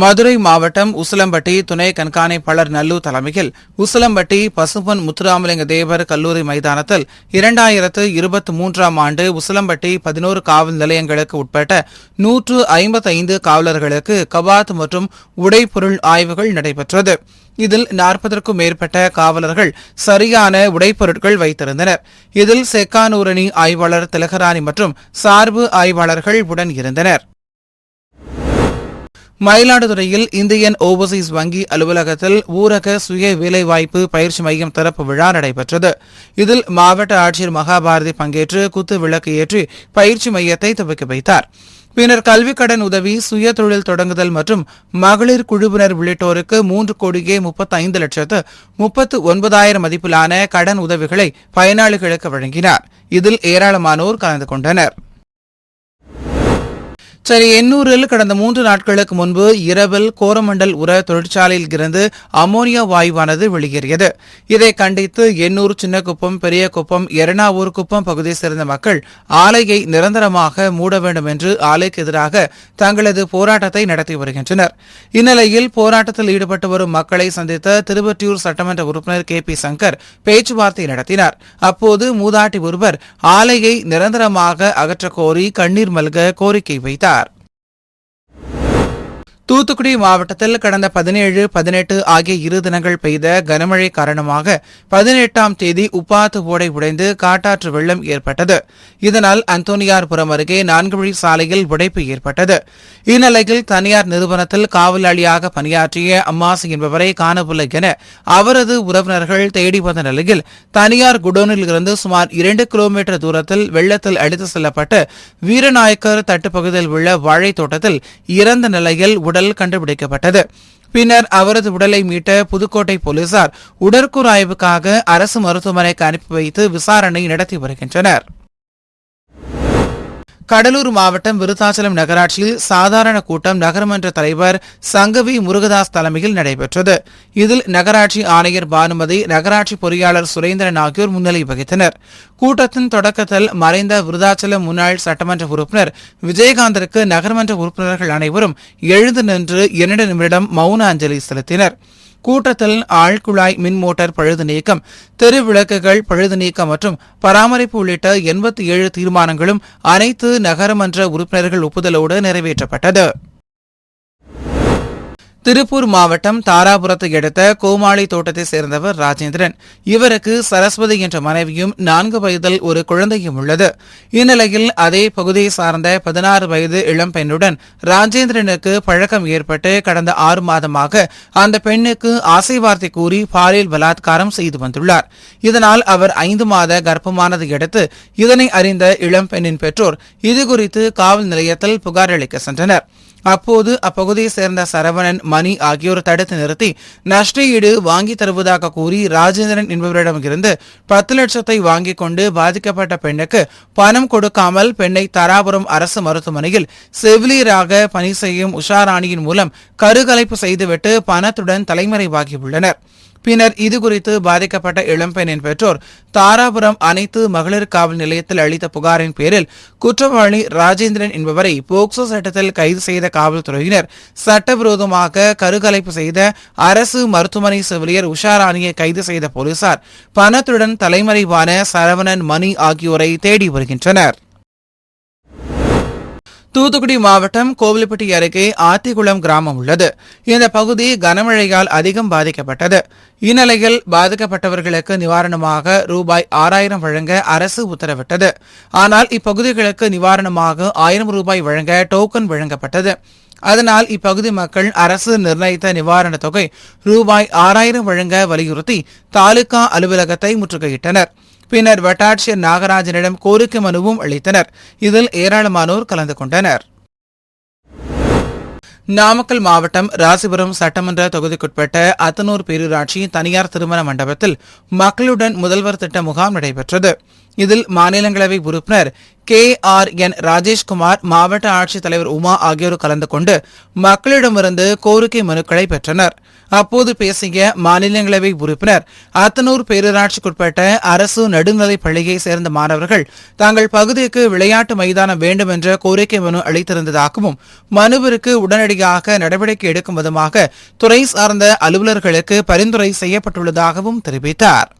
மதுரை மாவட்டம் உசிலம்பட்டி துணை கண்காணிப்பாளர் நல்லு தலைமையில் உசிலம்பட்டி பசுபன் முத்துராமலிங்க தேவர் கல்லூரி மைதானத்தில் இரண்டாயிரத்து இருபத்தி மூன்றாம் ஆண்டு உசிலம்பட்டி பதினோரு காவல் நிலையங்களுக்கு உட்பட்ட நூற்று ஐம்பத்தைந்து காவலர்களுக்கு கபாத் மற்றும் உடைப்பொருள் ஆய்வுகள் நடைபெற்றது. இதில் நாற்பதற்கும் மேற்பட்ட காவலர்கள் சரியான உடைப்பொருட்கள் வைத்திருந்தனர். இதில் செக்கானூரணி ஆய்வாளர் திலகராணி மற்றும் சார்பு ஆய்வாளர்கள் உடன் இருந்தனர். மயிலாடுதுறையில் இந்தியன் ஓவர்சீஸ் வங்கி அலுவலகத்தில் ஊரக சுய வேலைவாய்ப்பு பயிற்சி மையம் திறப்பு விழா நடைபெற்றது. இதில் மாவட்ட ஆட்சியர் மகாபாரதி பங்கேற்று குத்து விளக்கு ஏற்றி பயிற்சி மையத்தை துவக்கி வைத்தார். பின்னர் கல்விக் கடன் உதவி சுய தொழில் தொடங்குதல் மற்றும் மகளிர் குழுவினர் உள்ளிட்டோருக்கு மூன்று கோடியே முப்பத்தைந்து லட்சத்து முப்பத்து ஒன்பதாயிரம் மதிப்பிலான கடன் உதவிகளை பயனாளிகளுக்கு வழங்கினார். இதில் ஏராளமானோர் கலந்து கொண்டனர். சென்னை எண்ணூரில் கடந்த மூன்று நாட்களுக்கு முன்பு இரவில் கோரமண்டல் உர தொழிற்சாலையில் இருந்து அமோனியா வாயுவானது வெளியேறியது. இதை கண்டித்து எண்ணூர் சின்னக்குப்பம் பெரியகுப்பம் எரணாவூர் குப்பம் பகுதியை சேர்ந்த மக்கள் ஆலையை நிரந்தரமாக மூட வேண்டும் என்று ஆலைக்கு எதிராக தங்களது போராட்டத்தை நடத்தி வருகின்றனர். இந்நிலையில் போராட்டத்தில் ஈடுபட்டு வரும் மக்களை சந்தித்த திருவற்றியூர் சட்டமன்ற உறுப்பினர் கே. பி. சங்கர் பேச்சுவார்த்தை நடத்தினார். அப்போது மூதாட்டி ஒருவர் ஆலையை நிரந்தரமாக அகற்றக்கோரி கண்ணீர் மல்க கோரிக்கை வைத்தார். தூத்துக்குடி மாவட்டத்தில் கடந்த பதினேழு பதினெட்டு ஆகிய இரு தினங்கள் பெய்த கனமழை காரணமாக பதினெட்டாம் தேதி உப்பாத்து ஓடை உடைந்து காட்டாற்று வெள்ளம் ஏற்பட்டது. இதனால் அந்தோனியார்புரம் அருகே நான்கு வழி சாலையில் உடைப்பு ஏற்பட்டது. இந்நிலையில் தனியார் நிறுவனத்தில் காவலாளியாக பணியாற்றிய அம்மாசி என்பவரை காணவில்லை என அவரது உறவினர்கள் தேடி வந்த நிலையில் தனியார் குடோனில் இருந்து சுமார் இரண்டு கிலோமீட்டர் தூரத்தில் வெள்ளத்தில் அடித்து செல்லப்பட்டு வீரநாயக்கர் தட்டுப்பகுதியில் உள்ள வாழைத் தோட்டத்தில் இறந்த நிலையில் உடல் கண்டுபிடிக்கப்பட்டது. பின்னர் அவரது உடலை மீட்ட புதுக்கோட்டை போலீசார் உடற்கூறாய்வுக்காக அரசு மருத்துவமனைக்கு அனுப்பி வைத்து விசாரணை நடத்தி வருகின்றனர். கடலூர் மாவட்டம் விருத்தாச்சலம் நகராட்சியில் சாதாரண கூட்டம் நகரமன்ற தலைவர் சங்கவி முருகதாஸ் தலைமையில் நடைபெற்றது. இதில் நகராட்சி ஆணையர் பானுமதி நகராட்சி பொறியாளர் சுரேந்திரன் ஆகியோர் முன்னிலை வகித்தனர். கூட்டத்தின் தொடக்கத்தில் மறைந்த விருதாச்சலம் முன்னாள் சட்டமன்ற உறுப்பினர் விஜயகாந்திற்கு நகரமன்ற உறுப்பினர்கள் அனைவரும் எழுந்து நின்று இரண்டு நிமிடம் மௌன அஞ்சலி செலுத்தினர். கூட்டத்தில் ஆழ்குழாய் மின் மோட்டார் பழுது நீக்கம் தெரு விளக்குகள் பழுது நீக்கம் மற்றும் பராமரிப்பு உள்ளிட்ட எண்பத்தி ஏழு தீர்மானங்களும் அனைத்து நகரமன்ற உறுப்பினர்கள் ஒப்புதலோடு நிறைவேற்றப்பட்டது. திருப்பூர் மாவட்டம் தாராபுரத்தை அடுத்த கோமாளி தோட்டத்தை சேர்ந்தவர் ராஜேந்திரன். இவருக்கு சரஸ்வதி என்ற மனைவியும் நான்கு வயதில் ஒரு குழந்தையும் உள்ளது. இந்நிலையில் அதே பகுதியை சார்ந்த பதினாறு வயது இளம் பெண்ணுடன் ராஜேந்திரனுக்கு பழக்கம் ஏற்பட்டு கடந்த ஆறு மாதமாக அந்த பெண்ணுக்கு ஆசை வார்த்தை கூறி பாலியல் பலாத்காரம் செய்து வந்துள்ளார். இதனால் அவர் ஐந்து மாத கர்ப்பமானதை அடுத்து இதனை அறிந்த இளம் பெண்ணின் பெற்றோர் இதுகுறித்து காவல் நிலையத்தில் புகார் அளிக்க சென்றனர். அப்போது அப்பகுதியைச் சேர்ந்த சரவணன் மணி ஆகியோர் தடுத்து நிறுத்தி நஷ்ட ஈடு வாங்கி தருவதாக கூறி ராஜேந்திரன் என்பவரிடமிருந்து பத்து லட்சத்தை வாங்கிக் கொண்டு பாதிக்கப்பட்ட பெண்ணுக்கு பணம் கொடுக்காமல் பெண்ணை தாராபுரம் அரசு மருத்துவமனையில் செவிலியராக பணி செய்யும் உஷாராணியின் மூலம் கருகலைப்பு செய்துவிட்டு பணத்துடன் தலைமறைவாகியுள்ளனர். பின்னர் இதுகுறித்து பாதிக்கப்பட்ட இளம்பெண்ணின் பெற்றோர் தாராபுரம் அனைத்து மகளிர் காவல் நிலையத்தில் அளித்த புகாரின் பேரில் குற்றவாளி ராஜேந்திரன் என்பவரை போக்சோ சட்டத்தில் கைது செய்த காவல்துறையினர் சட்டவிரோதமாக கருகலைப்பு செய்த அரசு மருத்துவமனை செவிலியர் உஷாராணியை கைது செய்த போலீசார். பணத்துடன் தலைமறைவான சரவணன் மணி ஆகியோரை தேடி வருகின்றனர். தூத்துக்குடி மாவட்டம் கோவில்பட்டி அருகே ஆத்திக்குளம் கிராமம் உள்ளது. இந்த பகுதி கனமழையால் அதிகம் பாதிக்கப்பட்டது. இந்நிலையில் பாதிக்கப்பட்டவர்களுக்கு நிவாரணமாக ரூபாய் ஆறாயிரம் வழங்க அரசு உத்தரவிட்டது. ஆனால் இப்பகுதிகளுக்கு நிவாரணமாக ஆயிரம் ரூபாய் வழங்க டோக்கன் வழங்கப்பட்டது. அதனால் இப்பகுதி மக்கள் அரசு நிர்ணயித்த நிவாரணத் தொகை ரூபாய் ஆறாயிரம் வழங்க வலியுறுத்தி தாலுகா அலுவலகத்தை முற்றுகையிட்டனர். பின்னர் வட்டாட்சியர் நாகராஜனிடம் கோரிக்கை மனுவும் அளித்தனர். இதில் ஏராளமானோர் கலந்து கொண்டனர். நாமக்கல் மாவட்டம் ராசிபுரம் சட்டமன்ற தொகுதிக்குட்பட்ட அத்தனூர் பேரூராட்சி தனியார் திருமண மண்டபத்தில் மக்களுடன் முதல்வர் திட்ட முகாம் நடைபெற்றது. இதில் மாநிலங்களவை உறுப்பினர் கே ஆர் என் ராஜேஷ்குமார் மாவட்ட ஆட்சித்தலைவர் உமா ஆகியோர் கலந்து கொண்டு மக்களிடமிருந்து கோரிக்கை மனுக்களை பெற்றனர். அப்போது பேசிய மாநிலங்களவை உறுப்பினர் அத்தனூர் பேரூராட்சிக்குட்பட்ட அரசு நடுநிலைப் பள்ளியை சேர்ந்த மாணவர்கள் தங்கள் பகுதிக்கு விளையாட்டு மைதானம் வேண்டும் என்ற கோரிக்கை மனு அளித்திருந்ததாகவும் மனுவிற்கு உடனடியாக நடவடிக்கை எடுக்கும் விதமாக துறை சார்ந்த அலுவலர்களுக்கு பரிந்துரை செய்யப்பட்டுள்ளதாகவும் தெரிவித்தார்.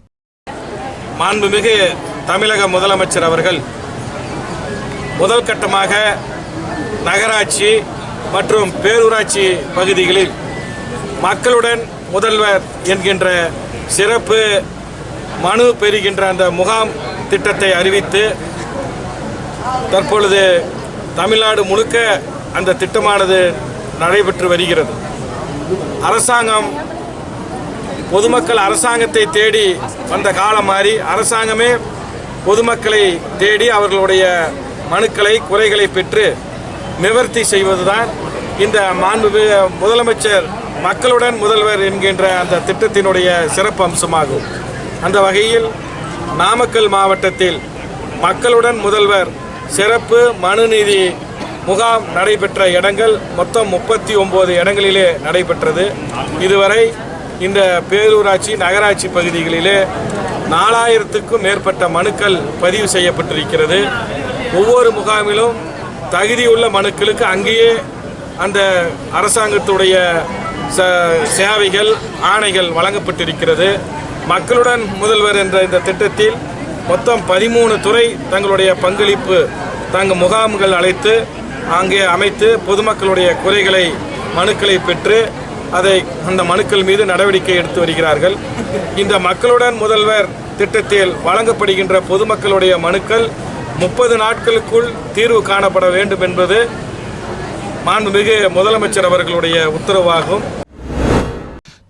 மாண்புமிகு தமிழக முதலமைச்சர் அவர்கள் முதல் கட்டமாக நகராட்சி மற்றும் பேரூராட்சி பகுதிகளில் மக்களுடன் முதல்வர் என்கின்ற சிறப்பு மனு பெறுகின்ற அந்த முகாம் திட்டத்தை அறிவித்து தற்பொழுது தமிழ்நாடு முழுக்க அந்த திட்டமானது நடைபெற்று வருகிறது. அரசாங்கம் பொதுமக்கள் அரசாங்கத்தை தேடி வந்த காலம் மாறி அரசாங்கமே பொதுமக்களை தேடி அவர்களுடைய மனுக்களை குறைகளை பெற்று நிவர்த்தி செய்வதுதான் இந்த மாண்பு முதலமைச்சர் மக்களுடன் முதல்வர் என்கின்ற அந்த திட்டத்தினுடைய சிறப்பு அம்சமாகும். அந்த வகையில் நாமக்கல் மாவட்டத்தில் மக்களுடன் முதல்வர் சிறப்பு மனுநீதி முகாம் நடைபெற்ற இடங்கள் மொத்தம் முப்பத்தி ஒம்பது இடங்களிலே நடைபெற்றது. இதுவரை இந்த பேரூராட்சி நகராட்சி பகுதிகளிலே நாலாயிரத்துக்கும் மேற்பட்ட மனுக்கள் பதிவு செய்யப்பட்டிருக்கிறது. ஒவ்வொரு முகாமிலும் தகுதியுள்ள மனுக்களுக்கு அங்கேயே அந்த அரசாங்கத்துடைய ச சேவைகள் ஆணைகள் வழங்கப்பட்டிருக்கிறது. மக்களுடன் முதல்வர் என்ற இந்த திட்டத்தில் மொத்தம் பதிமூணு துறை தங்களுடைய பங்களிப்பு தங்கள் முகாம்கள் அழைத்து அங்கே அமைத்து பொதுமக்களுடைய குறைகளை மனுக்களை பெற்று அதை அந்த மனுக்கள் மீது நடவடிக்கை எடுத்து வருகிறார்கள். இந்த மக்களுடன் முதல்வர் திட்டத்தில் வழங்கப்படுகின்ற பொதுமக்களுடைய மனுக்கள் முப்பது நாட்களுக்குள் தீர்வு காணப்பட வேண்டும் என்பது மாண்புமிகு முதலமைச்சர் அவர்களுடைய உத்தரவாகும்.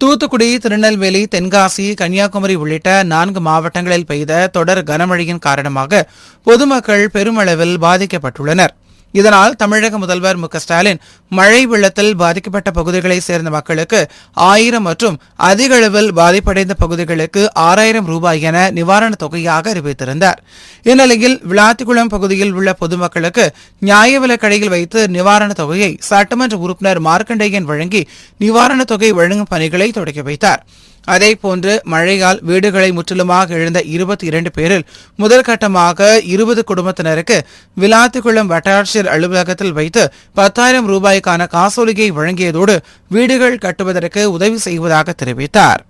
தூத்துக்குடி திருநெல்வேலி தென்காசி கன்னியாகுமரி உள்ளிட்ட நான்கு மாவட்டங்களில் பெய்த தொடர் கனமழையின் காரணமாக பொதுமக்கள் பெருமளவில் பாதிக்கப்பட்டுள்ளனர். இதனால் தமிழக முதல்வர் மு ஸ்டாலின் மழை வெள்ளத்தில் பாதிக்கப்பட்ட பகுதிகளைச் சேர்ந்த மக்களுக்கு ஆயிரம் மற்றும் அதிக அளவில் பாதிப்படைந்த பகுதிகளுக்கு ஆறாயிரம் ரூபாய் என நிவாரணத் தொகையாக அறிவித்திருந்தார். இந்நிலையில் விளாத்திக்குளம் பகுதியில் உள்ள பொதுமக்களுக்கு நியாய விலைக் கடையில் வைத்து நிவாரணத் தொகையை சட்டமன்ற உறுப்பினர் மார்க்கண்டேயன் வழங்கி நிவாரணத் தொகை வழங்கும் பணிகளை தொடங்கி வைத்தார். அதேபோன்று மழையால் வீடுகளை முற்றிலுமாக இழந்த இருபத்தி இரண்டு பேரில் முதல் கட்டமாக இருபது குடும்பத்தினருக்கு விளாத்துக்குளம் வட்டாட்சியர் அலுவலகத்தில் வைத்து பத்தாயிரம் ரூபாய்க்கான காசோலியை வழங்கியதோடு வீடுகள் கட்டுவதற்கு உதவி செய்வதாக தெரிவித்தார்.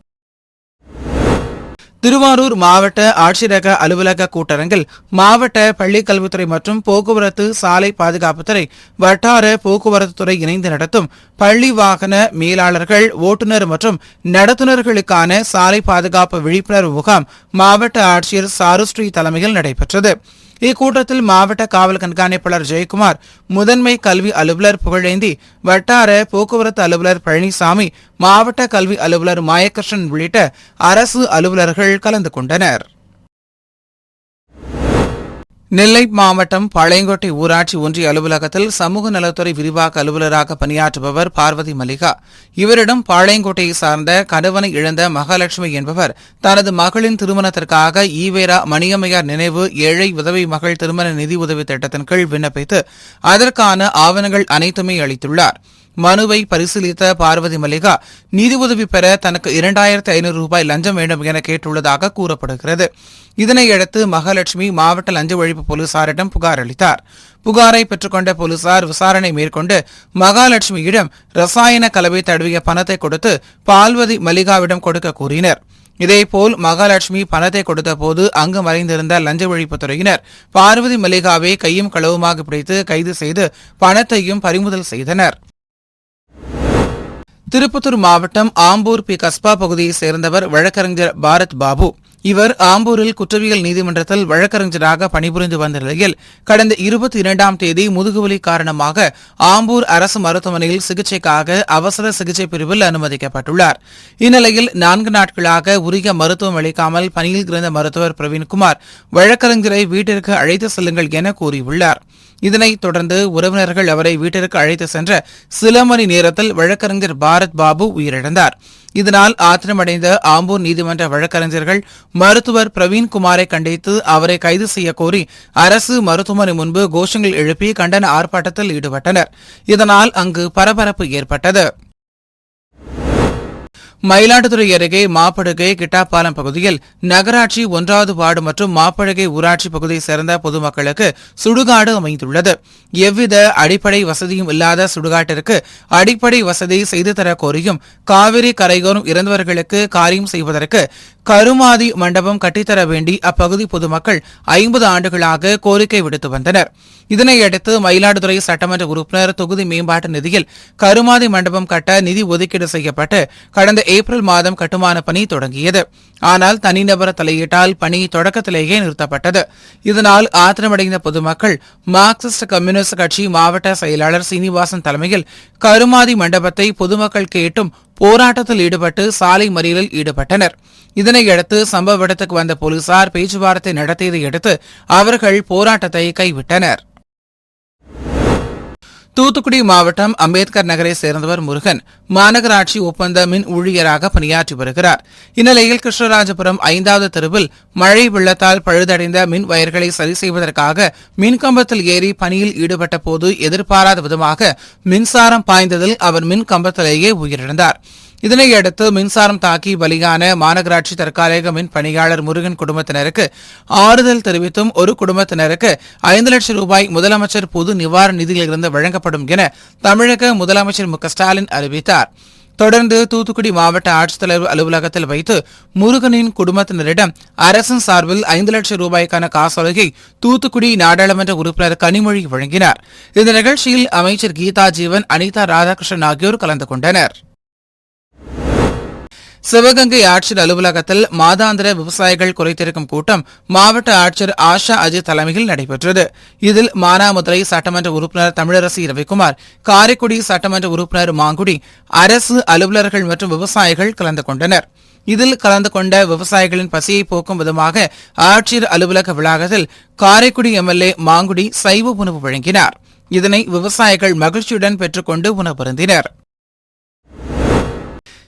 திருவாரூர் மாவட்ட ஆட்சியரக அலுவலக கூட்டரங்கில் மாவட்ட பள்ளிக்கல்வித்துறை மற்றும் போக்குவரத்து சாலை பாதுகாப்புத்துறை வட்டார போக்குவரத்து துறை இணைந்து நடத்தும் பள்ளி வாகன மேலாளர்கள் ஓட்டுநர் மற்றும் நடத்துனர்களுக்கான சாலை பாதுகாப்பு விழிப்புணர்வு முகாம் மாவட்ட ஆட்சியர் சாருஸ்ரீ தலைமையில் நடைபெற்றது. இக்கூட்டத்தில் மாவட்ட காவல் கண்காணிப்பாளர் ஜெயக்குமார் முதன்மை கல்வி அலுவலர் புகழேந்தி வட்டார போக்குவரத்து அலுவலர் பழனிசாமி மாவட்ட கல்வி அலுவலர் மாயகிருஷ்ணன் உள்ளிட்ட அரசு அலுவலர்கள் கலந்து கொண்டனர் நெல்லை மாவட்டம் பழையங்கோட்டை ஊராட்சி ஒன்றிய அலுவலகத்தில் சமூக நலத்துறை விரிவாக்க அலுவலராக பணியாற்றுபவர் பார்வதி மல்லிகா. இவரிடம் பாளையங்கோட்டையை சார்ந்த கணவனை இழந்த மகாலட்சுமி என்பவர் தனது மகளின் திருமணத்திற்காக ஈவேரா மணியம்மையார் நினைவு ஏழை உதவி மகள் திருமண நிதி உதவி திட்டத்தின் கீழ் விண்ணப்பித்து அதற்கான ஆவணங்கள் அனைத்துமே அளித்துள்ளார். மனுவை பரிசீலித்த பார்வதி மல்லிகா நிதி உதவி பெற தனக்கு இரண்டாயிரத்து ஐநூறு ரூபாய் லஞ்சம் வேண்டும் என கேட்டுள்ளதாக கூறப்படுகிறது. இதனையடுத்து மகாலட்சுமி மாவட்ட லஞ்ச ஒழிப்பு போலீசாரிடம் புகார் அளித்தார். புகாரை பெற்றுக்கொண்ட போலீசார் விசாரணை மேற்கொண்டு மகாலட்சுமியிடம் ரசாயன கலவை தடவிய பணத்தை கொடுத்து பார்வதி மல்லிகாவிடம் கொடுக்க கூறினர். இதேபோல் மகாலட்சுமி பணத்தை கொடுத்தபோது அங்கு மறைந்திருந்த லஞ்ச ஒழிப்புத்துறையினர் பார்வதி மல்லிகாவை கையும் களவுமாக பிடித்து கைது செய்து பணத்தையும் பறிமுதல் செய்தனர். திருப்பத்தூர் மாவட்டம் ஆம்பூர் பி கஸ்பா பகுதியைச் சேர்ந்தவர் வழக்கறிஞர் பாரத் பாபு. இவர் ஆம்பூரில் குற்றவியல் நீதிமன்றத்தில் வழக்கறிஞராக பணிபுரிந்து வந்த நிலையில் கடந்த இருபத்தி இரண்டாம் தேதி முதுகுவலி காரணமாக ஆம்பூர் அரசு மருத்துவமனையில் சிகிச்சைக்காக அவசர சிகிச்சை பிரிவில் அனுமதிக்கப்பட்டுள்ளார். இந்நிலையில் நான்கு நாட்களாக உரிய மருத்துவம் அளிக்காமல் பணியில் இருந்த மருத்துவர் பிரவீன்குமார் வழக்கறிஞரை வீட்டிற்கு அழைத்து செல்லுங்கள் என கூறியுள்ளார். இதனைத் தொடர்ந்து உறவினர்கள் அவரை வீட்டிற்கு அழைத்து சென்ற சில மணி நேரத்தில் வழக்கறிஞர் பாரத் பாபு உயிரிழந்தார். இதனால் ஆத்திரமடைந்த ஆம்பூர் நீதிமன்ற வழக்கறிஞர்கள் மருத்துவர் பிரவீன்குமாரை கண்டித்து அவரை கைது செய்ய கோரி அரசு மருத்துவமனை முன்பு கோஷங்கள் எழுப்பி கண்டன ஆர்ப்பாட்டத்தில் ஈடுபட்டனர். இதனால் அங்கு பரபரப்பு ஏற்பட்டது. மயிலாடுதுறை அருகே மாப்படுகை கிட்டாப்பாலம் பகுதியில் நகராட்சி ஒன்றாவது வார்டு மற்றும் மாப்படுகை ஊராட்சி பகுதியை சேர்ந்த பொதுமக்களுக்கு சுடுகாடு அமைந்துள்ளது. எவ்வித அடிப்படை வசதியும் இல்லாத சுடுகாட்டிற்கு அடிப்படை வசதி செய்து தர கோரியும் காவிரி கரையோரம் இறந்தவர்களுக்கு காரியம் செய்வதற்கு கருமாதி மண்டபம் கட்டித்தர வேண்டி அப்பகுதி பொதுமக்கள் ஐம்பது ஆண்டுகளாக கோரிக்கை விடுத்து வந்தனர். இதனையடுத்து மயிலாடுதுறை சட்டமன்ற உறுப்பினர் தொகுதி மேம்பாட்டு நிதியில் கருமாதி மண்டபம் கட்ட நிதி ஒதுக்கீடு செய்யப்பட்டு கடந்த ஏப்ரல் மாதம் கட்டுமான பணி தொடங்கியது. ஆனால் தனிநபர் தலையீட்டால் பணி தொடக்கத்திலேயே நிறுத்தப்பட்டது. இதனால் ஆத்திரமடைந்த பொதுமக்கள் மார்க்சிஸ்ட் கம்யூனிஸ்ட் கட்சி மாவட்ட செயலாளர் சீனிவாசன் தலைமையில் கருமாதி மண்டபத்தை பொதுமக்கள் கேட்டும் போராட்டத்தில் ஈடுபட்டு சாலை மறியலில் ஈடுபட்டனர். இதனையடுத்து சம்பவ இடத்துக்கு வந்த போலீசார் பேச்சுவார்த்தை நடத்தியதை அடுத்து அவர்கள் போராட்டத்தை கைவிட்டனர். தூத்துக்குடி மாவட்டம் அம்பேத்கர் நகரை சேர்ந்தவர் முருகன் மாநகராட்சி ஒப்பந்த மின் ஊழியராக பணியாற்றி வருகிறார். இந்நிலையில் கிருஷ்ணராஜபுரம் ஐந்தாவது தெருவில் மழை வெள்ளத்தால் பழுதடைந்த மின் வயர்களை சரி செய்வதற்காக மின்கம்பத்தில் ஏறி பணியில் ஈடுபட்ட போது எதிர்பாராத விதமாக மின்சாரம் பாய்ந்ததில் அவர் மின் கம்பத்திலேயே உயிரிழந்தார். இதனையடுத்து மின்சாரம் தாக்கி பலியான மாநகராட்சி தற்காலிக மின் பணியாளர் முருகன் குடும்பத்தினருக்கு ஆறுதல் தெரிவித்தும் ஒரு குடும்பத்தினருக்கு ஐந்து லட்சம் ரூபாய் முதலமைச்சர் பொது நிவாரண நிதியிலிருந்து வழங்கப்படும் என தமிழக முதலமைச்சர் மு ஸ்டாலின் அறிவித்தார். தொடர்ந்து தூத்துக்குடி மாவட்ட ஆட்சித்தலைவர் அலுவலகத்தில் வைத்து முருகனின் குடும்பத்தினரிடம் அரசின் சார்பில் ஐந்து லட்சம் ரூபாய்க்கான காசோலையை தூத்துக்குடி நாடாளுமன்ற உறுப்பினர் கனிமொழி வழங்கினார். இந்த நிகழ்ச்சியில் அமைச்சர் கீதா ஜீவன் அனிதா ராதாகிருஷ்ணன் ஆகியோர் கலந்து கொண்டனர். சிவகங்கை ஆட்சியர் அலுவலகத்தில் மாதாந்திர விவசாயிகள் குறைத்திருக்கும் கூட்டம் மாவட்ட ஆட்சியர் ஆஷா அஜித் தலைமையில் நடைபெற்றது. இதில் மானாமதுரை சட்டமன்ற உறுப்பினர் தமிழரசி ரவிக்குமார் காரைக்குடி சட்டமன்ற உறுப்பினர் மாங்குடி அரசு அலுவலர்கள் மற்றும் விவசாயிகள் கலந்து கொண்டனர். இதில் கலந்து கொண்ட விவசாயிகளின் பசியை போக்கும் விதமாக ஆட்சியர் அலுவலக வளாகத்தில் காரைக்குடி எம்எல்ஏ மாங்குடி சைவ உணவு வழங்கினார். இதனை விவசாயிகள் மகிழ்ச்சியுடன் பெற்றுக்கொண்டு உணவருந்தினர்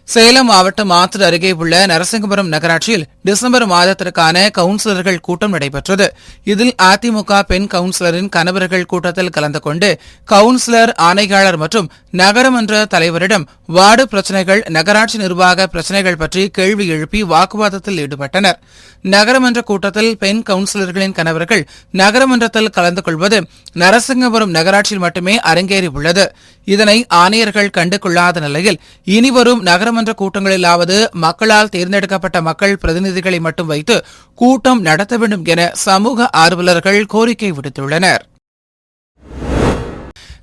சேலம் மாவட்டம் ஆத்தூர் அருகே உள்ள நரசிங்கபுரம் நகராட்சியில் டிசம்பர் மாதத்திற்கான கவுன்சிலர்கள் கூட்டம் நடைபெற்றது. இதில் அதிமுக பெண் கவுன்சிலரின் கணவர்கள் கூட்டத்தில் கலந்து கொண்டு கவுன்சிலர் ஆணையாளர் மற்றும் நகரமன்ற தலைவரிடம் வார்டு பிரச்சினைகள் நகராட்சி நிர்வாக பிரச்சினைகள் பற்றி கேள்வி எழுப்பி வாக்குவாதத்தில் ஈடுபட்டனர். நகரமன்ற கூட்டத்தில் பெண் கவுன்சிலர்களின் கணவர்கள் நகரமன்றத்தில் கலந்து கொள்வது நரசிங்கபுரம் நகராட்சியில் மட்டுமே அரங்கேறியுள்ளது. இதனை ஆணையர்கள் கண்டு கொள்ளாத நிலையில் இனிவரும் நகரமன்ற கூட்டங்களிலாவது மக்களால் தேர்ந்தெடுக்கப்பட்ட மக்கள் பிரதிநிதிகளை மட்டும் வைத்து கூட்டம் நடத்த வேண்டும் என சமூக ஆர்வலர்கள் கோரிக்கை விடுத்துள்ளனர்.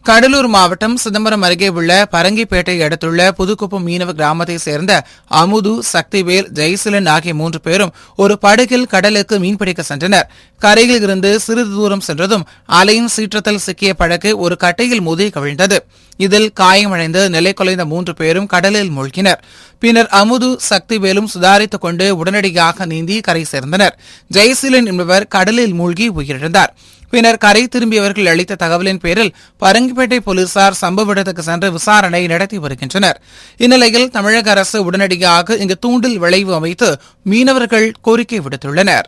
கடலூர் மாவட்டம் சிதம்பரம் அருகே உள்ள பரங்கிப்பேட்டை அடுத்துள்ள புதுக்குப்பம் மீனவ கிராமத்தை சேர்ந்த அமுது சக்திவேல் ஜெய்சிலன் ஆகிய மூன்று பேரும் ஒரு படகில் கடலுக்கு மீன்பிடிக்க சென்றனர். கரையில் இருந்து சிறிது தூரம் சென்றதும் அலையின் சீற்றத்தில் சிக்கிய படகு ஒரு கட்டையில் மோதி கவிழ்ந்தது. இதில் காயமடைந்து நிலை குலைந்த மூன்று பேரும் கடலில் மூழ்கினர். பின்னர் அமுது சக்திவேலும் சுதாரித்துக் கொண்டு உடனடியாக நீந்தி கரை சேர்ந்தனர். ஜெயசீலன் என்பவர் கடலில் மூழ்கி உயிரிழந்தார். பின்னர் கரை திரும்பியவர்கள் அளித்த தகவலின் பேரில் பரங்கிப்பேட்டை போலீசார் சம்பவ இடத்துக்கு சென்று விசாரணை நடத்தி வருகின்றனர். இந்நிலையில் தமிழக அரசு உடனடியாக இங்கு தூண்டில் விளைவு அமைத்து மீனவர்கள் கோரிக்கை விடுத்துள்ளனர்.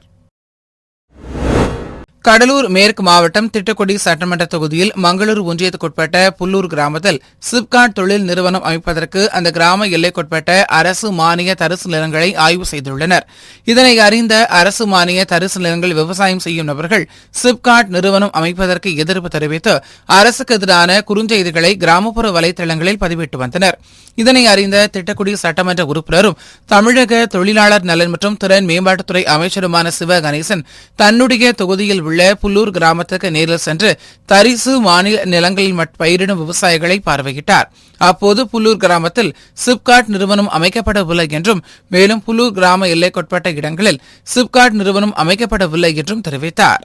கடலூர் மேற்கு மாவட்டம் திட்டக்குடி சட்டமன்ற தொகுதியில் மங்களூர் ஒன்றியத்துக்குட்பட்ட புல்லூர் கிராமத்தில் சிப்காட் தொழில் நிறுவனம் அமைப்பதற்கு அந்த கிராம எல்லைக்குட்பட்ட அரசு மானிய தரிசு நிலங்களை ஆய்வு செய்துள்ளனர். இதனை அறிந்த அரசு மானிய தரிசு நிலங்கள் விவசாயம் செய்யும் நபர்கள் சிப்காட் நிறுவனம் அமைப்பதற்கு எதிர்ப்பு தெரிவித்து அரசுக்கு எதிரான குறுஞ்செய்திகளை கிராமப்புற வலைதளங்களில் பதிவிட்டு வந்தனர். இதனை அறிந்த திட்டக்குடி சட்டமன்ற உறுப்பினரும் தமிழக தொழிலாளர் நலன் மற்றும் திறன் மேம்பாட்டுத்துறை அமைச்சருமான சிவ கணேசன் தன்னுடைய தொகுதியில் உள்ள புல்லூர் கிராமத்துக்கு நேரில் சென்று தரிசு மாநில நிலங்களில் மட்- பயிரிடும் விவசாயிகளை பார்வையிட்டார். அப்போது புல்லூர் கிராமத்தில் சிப்காட் நிறுவனம் அமைக்கப்படவில்லை என்றும் மேலும் புல்லூர் கிராம எல்லைக்குட்பட்ட இடங்களில் சிப்காட் நிறுவனம் அமைக்கப்படவில்லை என்றும் தெரிவித்தார்.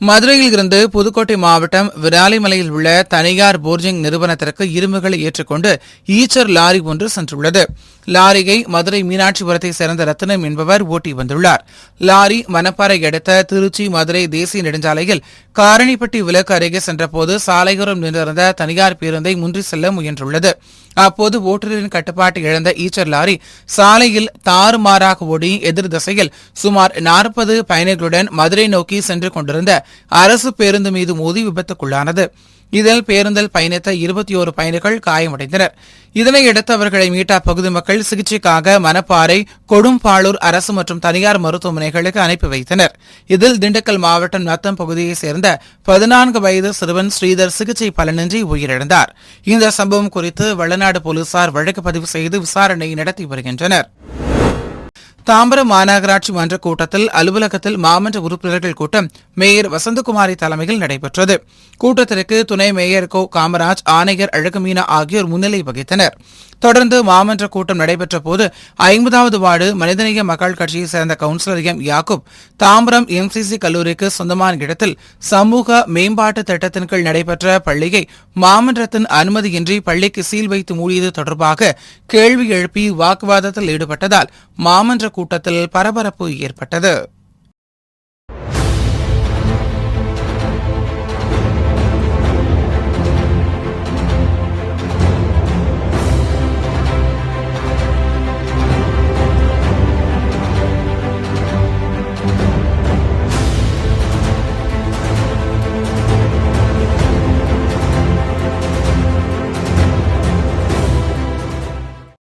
மதுரையில் இருந்து புதுக்கோட்டை மாவட்டம் விராலிமலையில் உள்ள தனியார் போர்ஜிங் நிறுவனத்திற்கு இரும்புகளை ஏற்றுக்கொண்டு ஈச்சர் லாரி ஒன்று சென்றுள்ளது. லாரியை மதுரை மீனாட்சிபுரத்தை சேர்ந்த ரத்தினம் என்பவர் ஓட்டி வந்துள்ளார். லாரி மணப்பாறை அடுத்த திருச்சி மதுரை தேசிய நெடுஞ்சாலையில் காரணிப்பட்டி விலக்கு அருகே சென்றபோது சாலையோரம் நின்றிருந்த தனியார் பேருந்தை முன்றி செல்ல முயன்றுள்ளது. அப்போது ஓட்டுநரின் கட்டுப்பாட்டை இழந்த ஈச்சர் லாரி சாலையில் தாறுமாறாக ஓடி எதிர் திசையில் சுமார் நாற்பது பயணிகளுடன் மதுரை நோக்கி சென்று கொண்டிருந்த அரசு பேருந்து மீது மோதி விபத்துக்குள்ளானது. இதில் பேருந்தில் பயணித்த இருபத்தி ஓரு பயணிகள் காயமடைந்தனர். இதனையடுத்து அவர்களை மீட்ட அப்பகுதி மக்கள் சிகிச்சைக்காக மணப்பாறை கொடும்பாளூர் அரசு மற்றும் தனியார் மருத்துவமனைகளுக்கு அனுப்பி வைத்தனர். இதில் திண்டுக்கல் மாவட்டம் நத்தம் பகுதியைச் சேர்ந்த பதினான்கு வயது சிறுவன் ஸ்ரீதர் சிகிச்சை பலனின்றி உயிரிழந்தார். இந்த சம்பவம் குறித்து வளநாடு போலீசார் வழக்கு பதிவு செய்து விசாரணை நடத்தி வருகின்றனர். தாம்பரம் மாநகராட்சி மன்ற கூட்டத்தில் அலுவலகத்தில் மாமன்ற உறுப்பினர்கள் கூட்டம் மேயர் வசந்தகுமாரி தலைமையில் நடைபெற்றது. கூட்டத்திற்கு துணை மேயர் கோ. காமராஜ் ஆணையர் அழகுமீனா ஆகியோர் முன்னிலை வகித்தனர். தொடர்ந்து மாமன்ற கூட்டம் நடைபெற்ற போது ஐம்பதாவது வார்டு மனிதநேய மக்கள் கட்சியைச் சேர்ந்த councillor M. Yakub Tambaram MCC கல்லூரிக்கு சொந்தமான இடத்தில் சமூக மேம்பாட்டு திட்டத்தின் கீழ் நடைபெற்ற பள்ளியை மாமன்றத்தின் அனுமதியின்றி பள்ளிக்கு சீல் வைத்து மூடியது தொடர்பாக கேள்வி எழுப்பி வாக்குவாதத்தில் ஈடுபட்டதால் மாமன்ற கூட்டத்தில் பரபரப்பு ஏற்பட்டது.